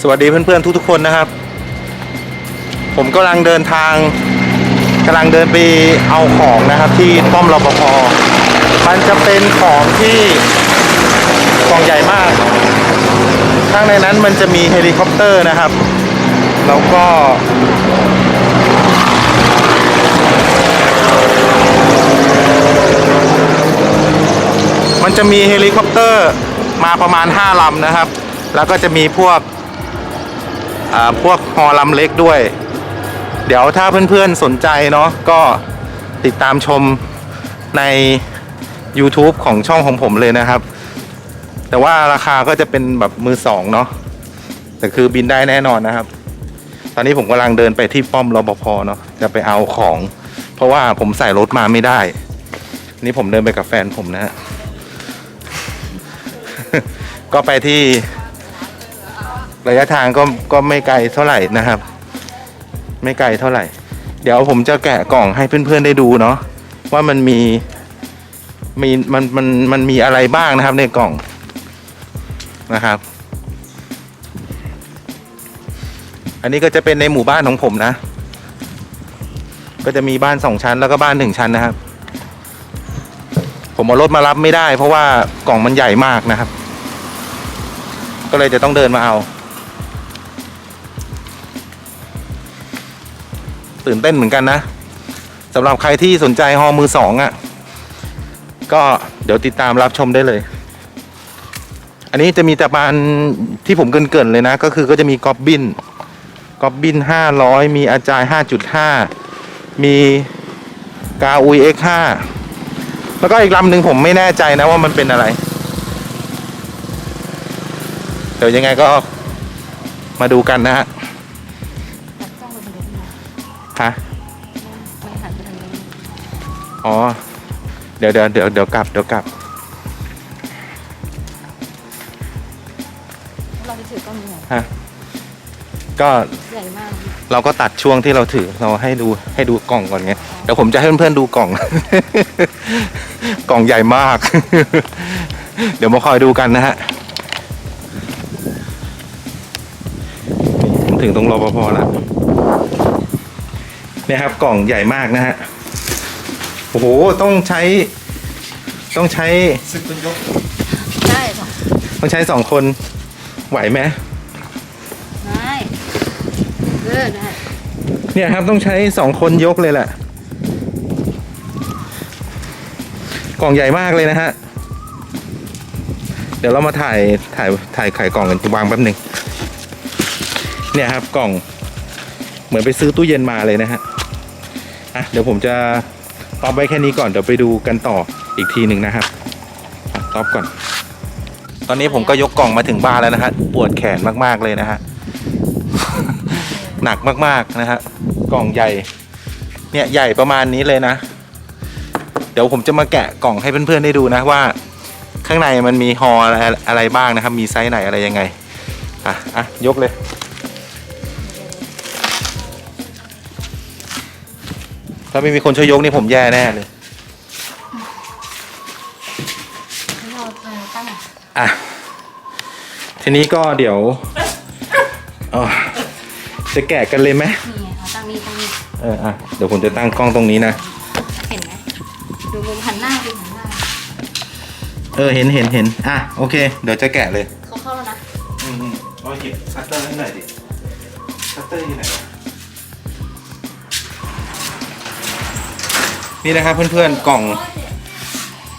สวัสดีเพื่อนๆทุกๆคนนะครับ ผมกำลังเดินทางกำลังเดินไปเอาของนะครับ ที่ป้อมรปภมันจะเป็นของที่กองใหญ่มาก ข้างในนั้นมันจะมีเฮลิคอปเตอร์นะครับ แล้วก็มันจะมีเฮลิคอปเตอร์มาประมาณ 5 ลำนะครับ แล้วก็จะมีพวกพวกฮอลำเล็กด้วย เดี๋ยวถ้าเพื่อนๆสนใจเนาะก็ติดตามชมใน YouTube ของช่องของผมเลยนะครับ แต่ว่าราคาก็จะเป็นแบบมือสองเนาะแต่คือบินได้แน่นอนนะครับ ตอนนี้ผมกำลังเดินไปที่ป้อมรปภเนาะจะไปเอาของ เพราะว่าผมใส่รถมาไม่ได้ นี่ผมเดินไปกับแฟนผมนะฮะก็ไปที่ ระยะทางก็ก็ไม่ไกลเท่าไหร่นะครับ ไม่ไกลเท่าไหร่ เดี๋ยวผมจะแกะกล่องให้เพื่อนๆได้ดูเนาะว่ามันมีมีมันมันมันมีอะไรบ้างนะครับในกล่องนะครับ อันนี้ก็จะเป็นในหมู่บ้านของผมนะ ก็จะมีบ้านสองชั้นแล้วก็บ้านหนึ่งชั้นนะครับ ผมเอารถมารับไม่ได้ เพราะว่ากล่องมันใหญ่มากนะครับ ก็เลยจะต้องเดินมาเอา ตื่นเต้นเหมือนกันนะสำหรับใครที่สนใจฮอมือสองอะ่ะ ก็เดี๋ยวติดตามรับชมได้เลย อันนี้จะมีแต่บานที่ผมเกรินๆเลยนะ ก็คือก็จะมีกอบบินกอบบินห้าร้อยมีอาจายห้าจุดห้ามีกาอุยเอ็กห้าแล้วก็อีกลำหนึ่งผมไม่แน่ใจนะว่ามันเป็นอะไร เดี๋ยวยังไงก็มาดูกันนะฮะ อ๋อ เดี๋ยวเดี๋ยวเดี๋ยวเดี๋ยวกลับเดี๋ยวกลับ เราจะถือกล้องยังไงฮะ ก็ใหญ่มาก เราก็ตัดช่วงที่เราถือเราให้ดูให้ดูกล่องก่อนไง เดี๋ยวผมจะให้เพื่อนๆดูกล่อง กล่องใหญ่มาก เดี๋ยวมาคอยดูกันนะฮะนี่ผมถึงตรงรปภแล้วเนี่ยครับกล่องใหญ่มากนะฮะ โอ้โห ต้องใช้ ต้องใช้ได้ป่ะต้องใช้สองคน ไหวไหม ได้เออได้เนี่ยครับต้องใช้สองคนยกเลยแหละ กล่องใหญ่มากเลยนะฮะ เดี๋ยวเรามาถ่ายถ่ายถ่ายไข่กล่องกันวางแป๊บหนึ่งเนี่ยครับกล่อง เหมือนไปซื้อตู้เย็นมาเลยนะฮะอะเดี๋ยวผมจะ ตอบไว้แค่นี้ก่อนเดี๋ยวไปดูกันต่ออีกทีหนึ่งนะครับอะตอบก่อน ตอนนี้ผมก็ยกกล่องมาถึงบ้านแล้วนะฮะปวดแขนมากๆเลยนะฮะหนักมากๆนะฮะกล่องใหญ่ เนี่ยใหญ่ประมาณนี้เลยนะ เดี๋ยวผมจะมาแกะกล่องให้เพื่อนๆได้ดูนะว่า ข้างในมันมีฮออะไรบ้างนะครับ มีไซส์ไหนอะไรยังไงอะอะยกเลย ถ้าไม่มีคนช่วยยกนี่ผมแย่แน่เลยให้เราเออตั้งอะอะทีนี้ก็เดี๋ยวอ๋อจะแกะกันเลยไหมนี่ไงเอาตั้งนี่ตั้งนี่เอออะเดี๋ยวผมจะตั้งกล้องตรงนี้นะเห็นไหมดูมุมหันหน้าดูหันหน้าเออเห็นเห็นเห็นอะโอเค เดี๋ยวจะแกะเลยเขาเข้าแล้วนะ อืมอืมเอาหยิบคัตเตอร์ให้หน่อยดิคัตเตอร์อยู่ไหนวะ นี่นะครับเพื่อนๆกล่อง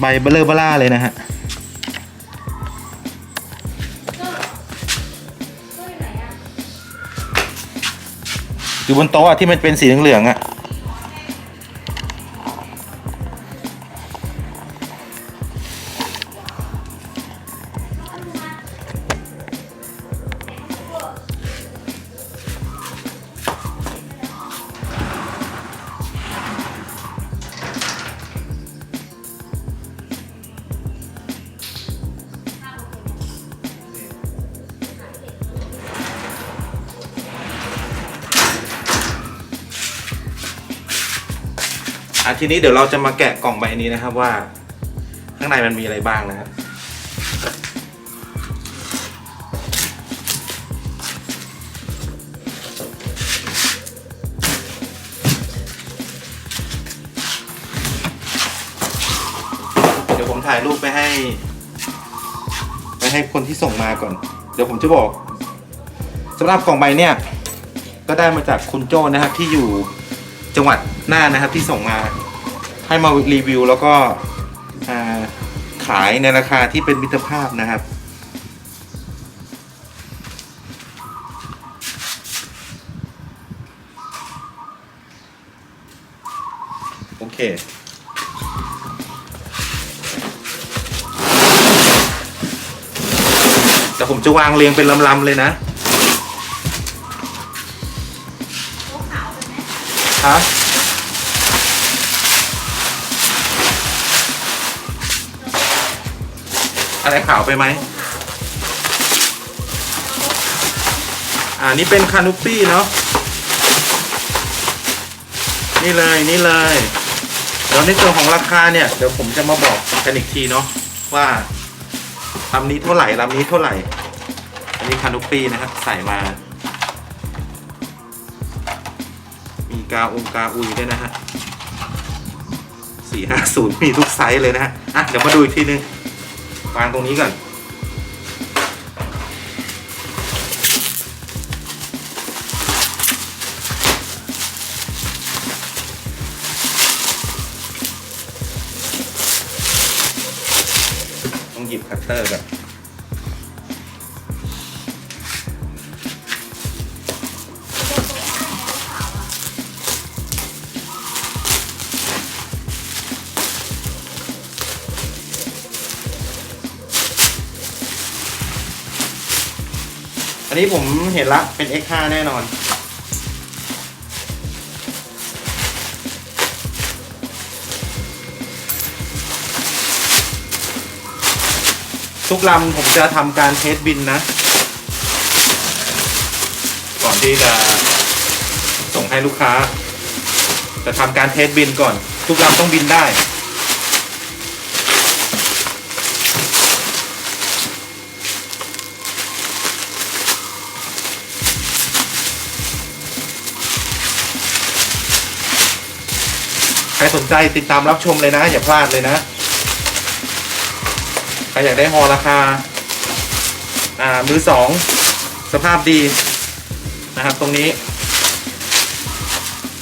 ใบเบลเลอร์บล่าเลยนะฮะอยู่บนโต๊ะอะที่มันเป็นสีเหลืองๆอะะทีนี้เดี๋ยวเราจะมาแกะกล่องใบนี้นะครับว่า ข้างในมันมีอะไรบ้างนะครับเดี๋ยวผมถ่ายรูปไปให้ ไปให้คนที่ส่งมาก่อน เดี๋ยวผมจะบอกสำหรับกล่องใบเนี่ย ก็ได้มาจากคุณโจ้นะครับที่อยู่จังหวัด หน่านะครับที่ส่งมาให้มารีวิว แล้วก็ขายในราคาที่เป็นมิตรภาพนะครับ โอเคแต่ผมจะวางเรียงเป็นลำๆเลยนะฮะ อะไรขาวไปไหมอ่านี่เป็นคานุปี้เนาะนี่เลยนี่เลยเดี๋ยวในส่วนของราคาเนี่ยเดี๋ยวผมจะมาบอกกันอีกทีเนาะว่าลำนี้เท่าไหร่ลำนี้เท่าไหร่ อันนี้คานุปี้นะครับใส่มา มีกาองกาอุยด้วยนะฮะสี่ห้าศูนย์มีทุกไซส์เลยนะฮะอะเดี๋ยวมาดูอีกทีนึง วางตรงนี้ก่อน ต้องหยิบคัตเตอร์ก่อน นี้ผมเห็นละเป็น X5 แน่นอน ทุกลำผมจะทำการเทสบินนะ ก่อนที่จะส่งให้ลูกค้า จะทำการเทสบินก่อน ทุกลำต้องบินได้ ครสนใจติดตามรับชมเลยนะ อย่าพลาดเลยนะ ใครอยากได้ฮอราคา อ่า มือสอง สภาพดีนะครับ ตรงนี้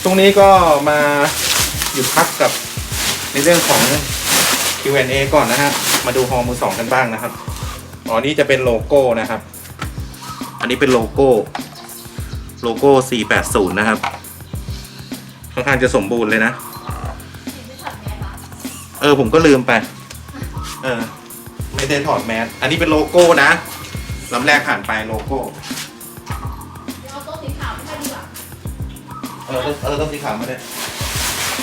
ตรงนี้ก็มาหยุดพักกับในเรื่องของ Q&A ก่อนนะฮะ มาดูฮอมือสองกันบ้างนะครับ อ๋อ นี่จะเป็นโลโก้นะครับ อันนี้เป็นโลโก้ โลโก้ 480 นะครับ ค่อนข้างจะสมบูรณ์เลยนะ เออ ผมก็ลืมไป เออ ไม่ได้ถอดแมส อันนี้เป็นโลโก้นะลำแรกผ่านไปโลโก้ เอาโต๊ะสีขาวไม่ใช่ดีกว่าเออเออต้องสีขาวมาเลย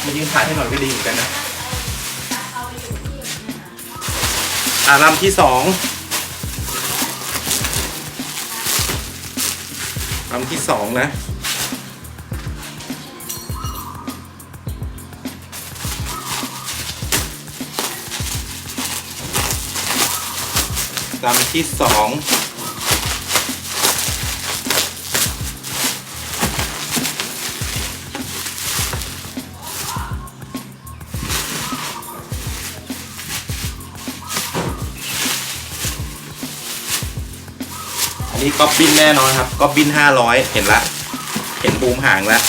มายืนถ่ายให้หน่อยก็ดีเหมือนกันนะ เอาไปอยู่ที่อย่างนี้นะอ่าลำที่สองลำที่สองนะ ลำที่สองอันนี้ก๊อบบินแน่นอนครับก๊อบบินห้าร้อยเห็นละ เห็นบูมหางแล้ว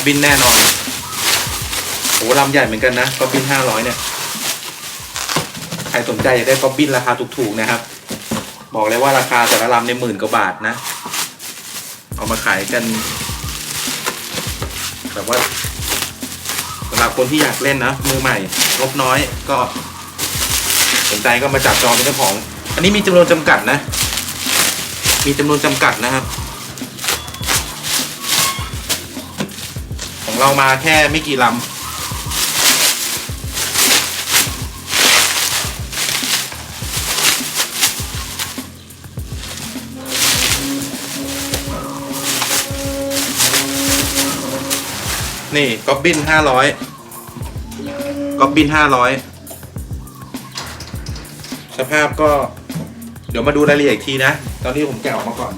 อบบินแน่นอนโอ้ลำใหญ่เหมือนกันนะก๊อบบินห้าร้อยเนี่ย ใครสนใจอยากได้ก๊อบบินราคาถูกๆนะครับ บอกเลยว่าราคาแต่ละลำในหมื่นกว่าบาทนะ เอามาขายกันแบบว่าสำหรับคนที่อยากเล่นนะมือใหม่งบน้อยก็สนใจก็มาจับจองเป็นเจ้าของ อันนี้มีจำนวนจำกัดนะ มีจำนวนจำกัดนะครับ เรามาแค่ไม่กี่ลำนี่ก๊อบบินห้าร้อยก๊อบบินห้าร้อยสภาพก็ เดี๋ยวมาดูรายละเอียดอีกทีนะ ตอนนี้ผมแกะออกมาก่อน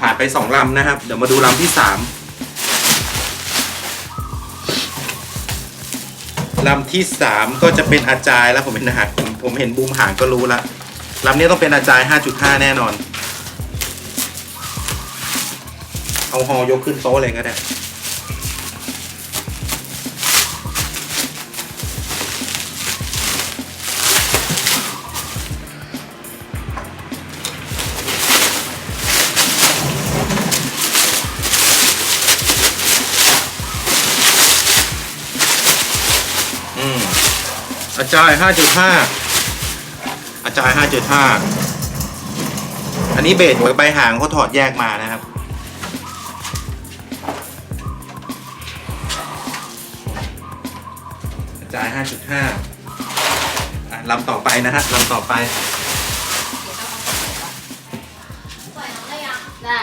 ผ่านไปสองลำนะครับ เดี๋ยวมาดูลำที่สามลำที่สามก็จะเป็นอาจายแล้วผมเห็นหางผมผมเห็นบูมหางก็รู้ละลำนี้ต้องเป็นอาจาย 5.5 แน่นอน เอาฮอยกขึ้นโต๊ะเลยก็ได้ อาจารย์ห้าจุดห้าอาจารย์ห้าจุดห้าอันนี้เบสกับใบหางเขาถอดแยกมานะครับ อาจารย์ห้าจุดห้าลำต่อไปนะฮะลำต่อไปปล่อยน้องได้ยังได้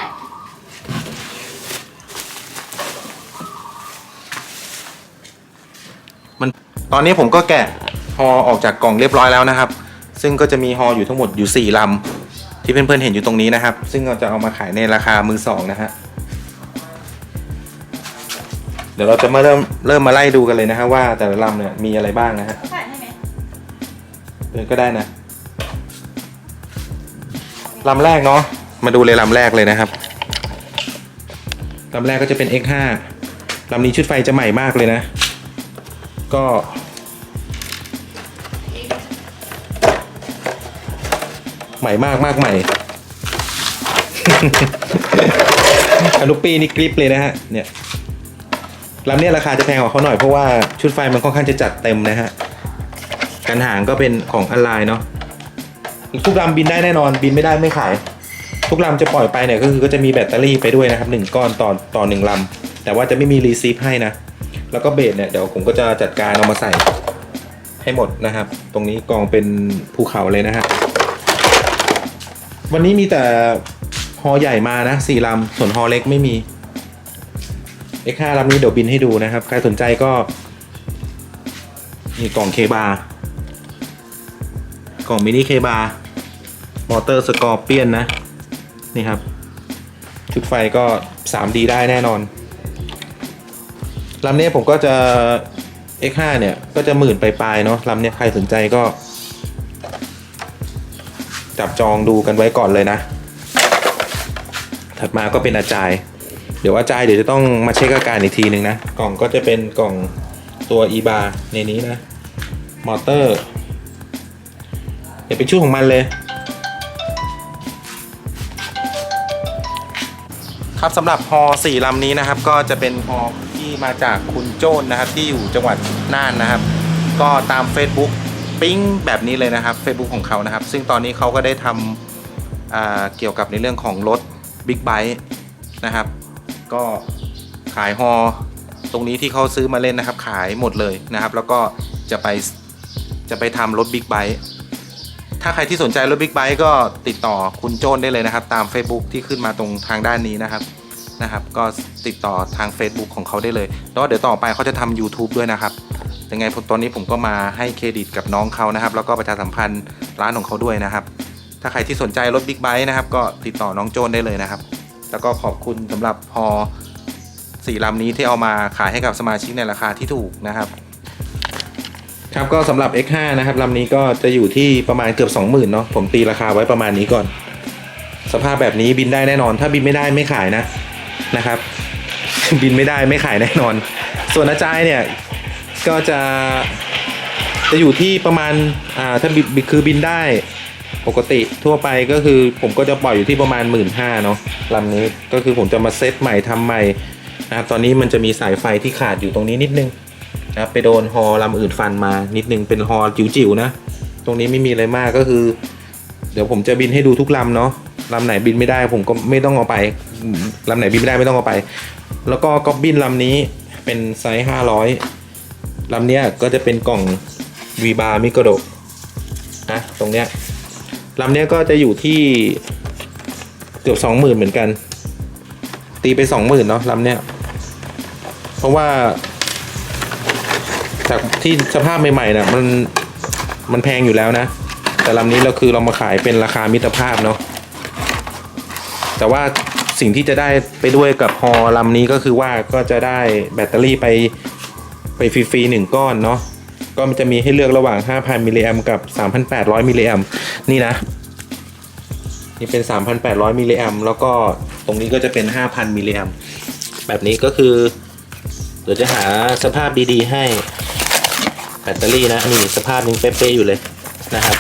มันตอนนี้ผมก็แกะ ฮอออกจากกล่องเรียบร้อยแล้วนะครับ ซึ่งก็จะมีฮออยู่ทั้งหมดอยู่ 4ลำที่เพื่อนๆเห็นอยู่ตรงนี้นะครับ ซึ่งเราจะเอามาขายในราคามือสองนะฮะเดี๋ยวเราจะมาเริ่มเริ่มมาไล่ดูกันเลยนะฮะว่าแต่ละลำเนี่ยมีอะไรบ้างนะฮะเขาใส่ให้ไหมเออก็ได้นะลำแรกเนาะมาดูเลยลำแรกเลยนะครับลำแรกก็จะเป็น X5 ลำนี้ชุดไฟจะใหม่มากเลยนะ ก็ ใหม่มากมากใหม่อนุปีนี่กริปเลยนะฮะ เนี่ยลำเนี้ยราคาจะแพงกว่าเขาหน่อยเพราะว่าชุดไฟมันค่อนข้างจะจัดเต็มนะฮะ กันหางก็เป็นของออนไลน์เนาะ ทุกลำบินได้แน่นอน บินไม่ได้ไม่ขาย ทุกลำจะปล่อยไปเนี่ยก็คือก็จะมีแบตเตอรี่ไปด้วยนะครับหนึ่งก้อนต่อต่อหนึ่งลำ แต่ว่าจะไม่มีรีซีฟให้นะ แล้วก็เบสเนี่ยเดี๋ยวผมก็จะจัดการเอามาใส่ให้หมดนะครับ ตรงนี้กองเป็นภูเขาเลยนะฮะ วันนี้มีแต่ฮอใหญ่มานะสี่ลำ ส่วนฮอเล็กไม่มี X5 ลำนี้เดี๋ยวบินให้ดูนะครับ ใครสนใจก็นี่กล่องเคบาร์กล่องมินิเคบาร์มอเตอร์สกอร์เปียนนะ นี่ครับ ชุดไฟก็ 3D ได้แน่นอนลำนี้ผมก็จะ X5 เนี่ย ก็จะหมื่นไปลายๆเนาะลำนี้ใครสนใจก็ จับจองดูกันไว้ก่อนเลยนะ ถัดมาก็เป็นอาจาย เดี๋ยวอาจายเดี๋ยวจะต้องมาเช็คอาการอีกทีหนึ่งนะ กล่องก็จะเป็นกล่องตัว e b a ในนี้นะ มอเตอร์เดี๋ยวเป็นชุดของมันเลย ครับสำหรับฮอสี่ลำนี้นะครับ ก็จะเป็นฮอที่มาจากคุณโจ้นนะครับ ที่อยู่จังหวัดน่านนะครับ ก็ตาม Facebook ปิ้งแบบนี้เลยนะครับ Facebook ของเขานะครับ ซึ่งตอนนี้เขาก็ได้ทำเกี่ยวกับในเรื่องของรถบิ๊กไบค์นะครับ ก็ขายฮอตรงนี้ที่เขาซื้อมาเล่นนะครับ ขายหมดเลยนะครับ แล้วก็จะไปจะไปทำรถบิ๊กไบค์ถ้าใครที่สนใจรถบิ๊กไบค์ก็ติดต่อคุณโจ้นได้เลยนะครับ ตาม Facebook ที่ขึ้นมาตรงทางด้านนี้นะครับนะครับ ก็ติดต่อทาง Facebook ของเขาได้เลยแล้วเดี๋ยวต่อไปเขาจะทำ YouTube ด้วยนะครับ ยังไงตอนนี้ผมก็มาให้เครดิตกับน้องเขานะครับ แล้วก็ประชาสัมพันธ์ร้านของเขาด้วยนะครับ ถ้าใครที่สนใจรถบิ๊กไบค์นะครับ ก็ติดต่อน้องโจนได้เลยนะครับ แล้วก็ขอบคุณสำหรับพอสี่ลำนี้ที่เอามาขายให้กับสมาชิกในราคาที่ถูกนะครับ ครับก็สำหรับ X5 นะครับลำนี้ก็จะอยู่ที่ประมาณเกือบ 20,000เนาะผมตีราคาไว้ประมาณนี้ก่อน สภาพแบบนี้บินได้แน่นอน ถ้าบินไม่ได้ไม่ขายนะนะครับ บินไม่ได้ไม่ขายแน่นอน ส่วนอาจารย์เนี่ย ก็จะจะอยู่ที่ประมาณอ่าถ้าบินคือบินได้ปกติทั่วไปก็คือผมก็จะปล่อยอยู่ที่ประมาณ 1 5ื่นเนาะลำนี้ก็คือผมจะมาเซตใหม่ทำใหม่นะครับตอนนี้มันจะมีสายไฟที่ขาดอยู่ตรงนี้นิดนึงนะครับไปโดนฮอลำอื่นฟันมานิดนึงเป็นฮอจิ๋วๆนะตรงนี้ไม่มีอะไรมากก็คือ เดี๋ยวผมจะบินให้ดูทุกลำเนาะลำไหนบินไม่ได้ผมก็ไม่ต้องเอาไปลำไหนบินไม่ได้ไม่ต้องเอาไป แล้วก็ก๊อบบินลำนี้เป็นไซส์500 ลำเนี้ยก็จะเป็นกล่องวีบามิโกโดนะตรงเนี้ยลำเนี้ยก็จะอยู่ที่เกือบ20,000เหมือนกัน ตีไป20,000เนาะลำเนี้ยเพราะว่าจากที่สภาพใหม่ๆนะมันมันแพงอยู่แล้วนะ แต่ลำนี้เราคือเรามาขายเป็นราคามิตรภาพเนาะแต่ว่าสิ่งที่จะได้ไปด้วยกับฮอลำนี้ก็คือว่าก็จะได้แบตเตอรี่ไป ไปฟรีๆหนึ่งก้อนเนาะก็มันจะมีให้เลือกระหว่าง 5,000มิลลิแอมกับ 3,800มิลลิแอมนี่นะ นี่เป็น 3,800มิลลิแอมแล้วก็ตรงนี้ก็จะเป็น 5,000มิลลิแอมแบบนี้ก็คือ เดี๋ยวจะหาสภาพดีๆให้แบตเตอรี่นะนี่สภาพยังเป๊ะๆอยู่เลยนะครับ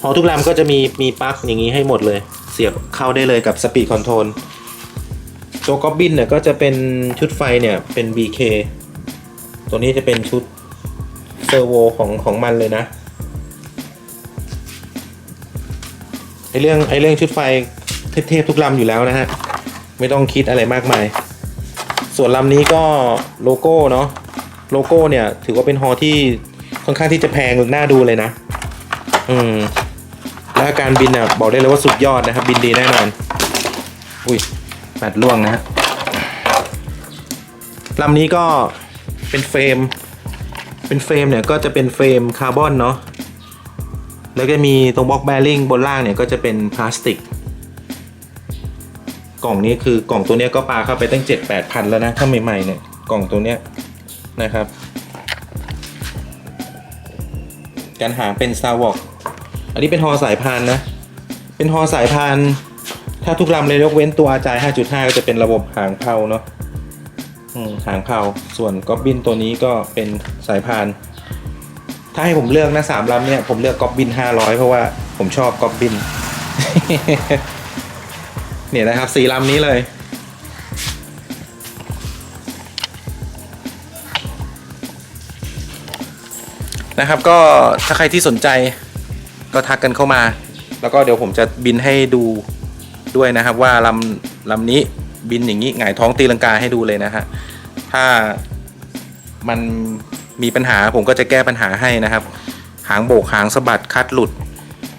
พอทุกลำก็จะมีมีปลั๊กอย่างนี้ให้หมดเลย เสียบเข้าได้เลยกับสปีดคอนโทรล ตัวก๊อบบินเนี่ยก็จะเป็นชุดไฟเนี่ยเป็น BK ตัวนี้จะเป็นชุดเซอร์โวของของมันเลยนะไอเรื่องไอเรื่องชุดไฟเทพๆทุกลำอยู่แล้วนะฮะ ไม่ต้องคิดอะไรมากมาย ส่วนลำนี้ก็โลโก้เนาะโลโก้เนี่ยถือว่าเป็นฮอที่ค่อนข้างที่จะแพงน่าดูเลยนะ อืม แล้วอาการบินอะบอกได้เลยว่าสุดยอดนะครับ บินดีแน่นอน อุ้ย แปดล่วงนะฮะลำนี้ก็เป็นเฟรม เป็นเฟรมเนี่ยก็จะเป็นเฟรมคาร์บอนเนาะ แล้วก็มีตรงบล็อกแบริ่งบนล่างเนี่ยก็จะเป็นพลาสติก กล่องนี้คือกล่องตัวนี้ก็ปาเข้าไปตั้ง 7 8พันแล้วนะ ถ้าใหม่ๆเนี่ยกล่องตัวเนี้ยนะครับ การหางเป็น Star Walk อันนี้เป็นฮอสายพานนะ เป็นฮอสายพาน ถ้าทุกลำเลยยกเว้นตัวอาจาย 5.5 ก็จะเป็นระบบหางเพาเนาะหางเพาส่วนก๊อบบินตัวนี้ก็เป็นสายพาน ถ้าให้ผมเลือกนะสามลำเนี่ยผมเลือกก๊อบบิน 500 เพราะว่าผมชอบก๊อบบิน เนี่ยนะครับสี่ลำนี้เลยนะครับก็ถ้าใครที่สนใจก็ทักกันเข้ามา แล้วก็เดี๋ยวผมจะบินให้ดู ด้วยนะครับ ว่าลำลำนี้บินอย่างนี้หงายท้องตีลังกาให้ดูเลยนะฮะถ้ามันมีปัญหาผมก็จะแก้ปัญหาให้นะครับ หางโบกหางสะบัดคัดหลุด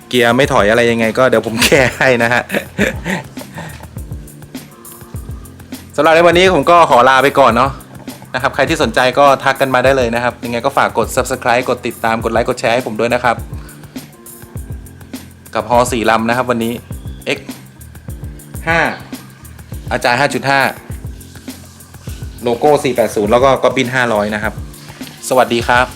เกียร์ไม่ถอยอะไรยังไง ก็เดี๋ยวผมแก้ให้นะฮะสำหรับในวันนี้ผมก็ขอลาไปก่อนเนาะนะครับ ใครที่สนใจก็ทักกันมาได้เลยนะครับ ยังไงก็ฝากกด subscribe กดติดตามกดไลค์กดแชร์ให้ผมด้วยนะครับ กับฮอสี่ลำนะครับวันนี้ 5 อาจารย์ 5.5 โลโก้ 480 แล้วก็ก็บิน 500 นะครับ สวัสดีครับ